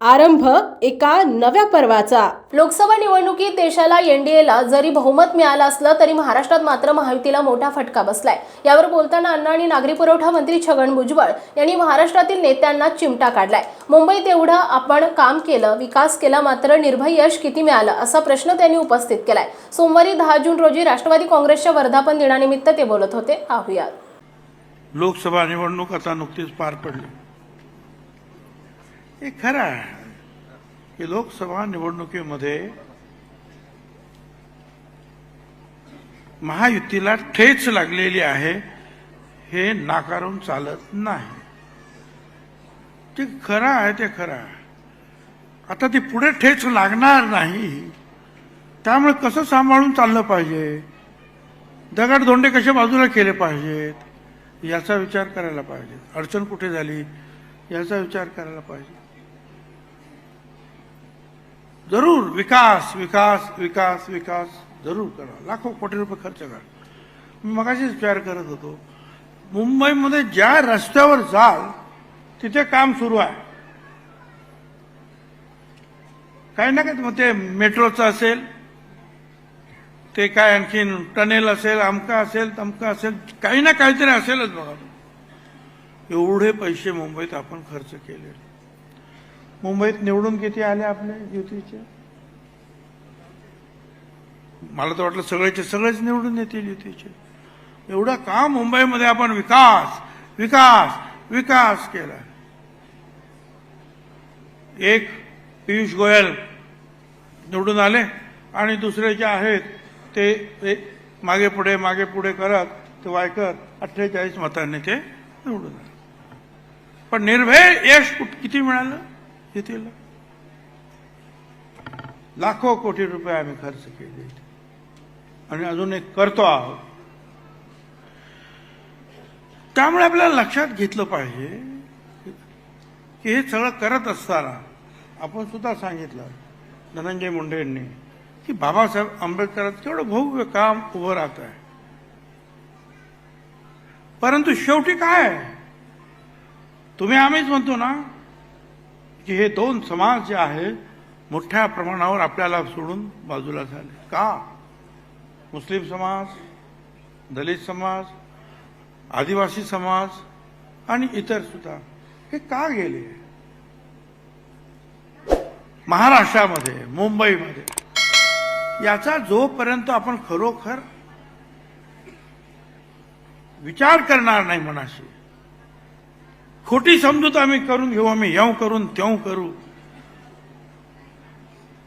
आरंभ एका नव्या पर्वाचा. लोकसभा निवडणुकीत देशाला एनडीएला जरी बहुमत मिळालं असलं तरी महाराष्ट्रात मात्र महायुतीला मोठा फटका बसलाय. यावर बोलताना अन्न आणि नागरी पुरवठा मंत्री छगन भुजबळ यांनी महाराष्ट्रातील नेत्यांना चिमटा काढलाय. मुंबईत एवढं आपण काम केलं विकास केला मात्र निर्भय यश किती मिळालं असा प्रश्न त्यांनी उपस्थित केलाय. सोमवारी दहा जून रोजी राष्ट्रवादी काँग्रेसच्या वर्धापन दिनानिमित्त ते बोलत होते. पाहुयात. लोकसभा निवडणूक आता नुकतीच पार पडली. हे खरं आहे. की लोकसभा निवडणुकीमध्ये महायुतीला ठेच लागलेली आहे हे नाकारून चालत नाही. ते खरं आहे ते खरं आहे. आता ती पुढे ठेच लागणार नाही. त्यामुळे कसं सांभाळून चाललं पाहिजे? दगडधोंडे कसे बाजूला केले पाहिजेत? याचा विचार करायला पाहिजे. अडचण कुठे झाली? याचा विचार करायला पाहिजे. जरूर विकास विकास विकास विकास जरूर करा. लाखो कोटी रुपये खर्च करा. मी मगाशीच विचार करत होतो मुंबईमध्ये ज्या रस्त्यावर जाल तिथे काम सुरू आहे. काही ना काही मग ते मेट्रोचं असेल ते काय आणखीन टनेल असेल अमका असेल तमका असेल काही ना काहीतरी असेलच बघा. एवढे पैसे मुंबईत आपण खर्च केले मुंबईत निवडून किती आले आपले युतीचे? मला तर वाटलं सगळ्याचे सगळेच निवडून येतील युतीचे. एवढं काम मुंबईमध्ये आपण विकास विकास विकास केला? एक पियुष गोयल निवडून आले आणि दुसरे जे आहेत ते मागे पुढे मागे पुढे करत ते वायकर अठ्ठेचाळीस मतांनी ते निवडून आले. पण निर्भय यश कुठ- किती मिळालं? युतीला लाखो कोटी रुपये आम्ही खर्च केले. आणि अजून एक करतो आहोत. त्यामुळे आपल्याला लक्षात घेतलं पाहिजे की हे सगळं करत असताना आपण सुद्धा सांगितलं धनंजय मुंडेंनी की बाबासाहेब आंबेडकरांचं केवढं भव्य काम उभं राहत आहे. परंतु शेवटी काय आहे? तुम्ही आम्हीच म्हणतो ना की हे दोन समाज जे आहेत मोठ्या प्रमाणावर आपल्याला सोडून बाजूला झाले. का? मुस्लिम समाज दलित समाज आदिवासी समाज आणि इतर सुद्धा. हे का गेले? महाराष्ट्रामध्ये मुंबईमध्ये याचा जोपर्यंत आपण खरोखर विचार करणार नाही मनाशी खोटी समजूत आम्ही करून घेऊ आम्ही येऊ करून त्यों करू.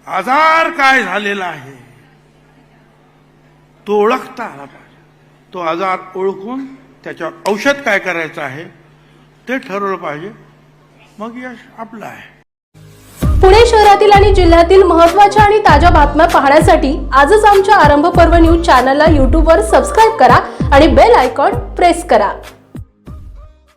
आजार काय झालेला आहे? तो ओळखता आला पाहिजे. तो आजार ओळखून त्याच्यावर औषध काय करायचं आहे ते ठरवलं पाहिजे. मग यश आपलं आहे. पुणे शहरातील आणि जिल्ह्यातील महत्त्वाच्या आणि ताज्या बातम्या पाहण्यासाठी आजच आमच्या आरंभ पर्व न्यूज चॅनलला यूट्यूबवर सबस्क्राईब करा आणि बेल आयकॉन प्रेस करा.